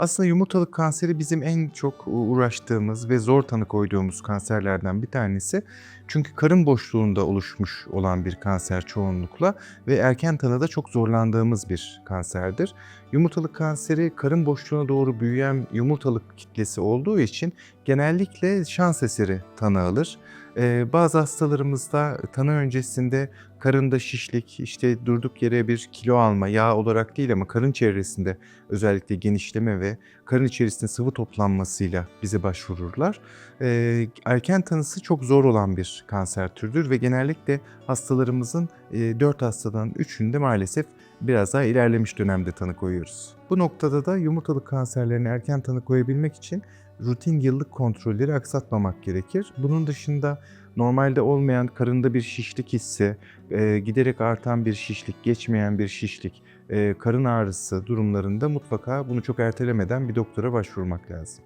Aslında yumurtalık kanseri bizim en çok uğraştığımız ve zor tanı koyduğumuz kanserlerden bir tanesi. Çünkü karın boşluğunda oluşmuş olan bir kanser çoğunlukla ve erken tanıda çok zorlandığımız bir kanserdir. Yumurtalık kanseri karın boşluğuna doğru büyüyen yumurtalık kitlesi olduğu için genellikle şans eseri tanı alır. Bazı hastalarımızda tanı öncesinde karında şişlik, işte durduk yere bir kilo alma, yağ olarak değil ama karın çevresinde özellikle genişleme ve karın içerisinde sıvı toplanmasıyla bize başvururlar. Erken tanısı çok zor olan bir kanser türüdür ve genellikle hastalarımızın 4 hastadan 3'ünde maalesef biraz daha ilerlemiş dönemde tanı koyuyoruz. Bu noktada da yumurtalık kanserlerine erken tanı koyabilmek için rutin yıllık kontrolleri aksatmamak gerekir. Bunun dışında normalde olmayan karında bir şişlik hissi, e, giderek artan bir şişlik, geçmeyen bir şişlik, e, karın ağrısı durumlarında mutlaka bunu çok ertelemeden bir doktora başvurmak lazım.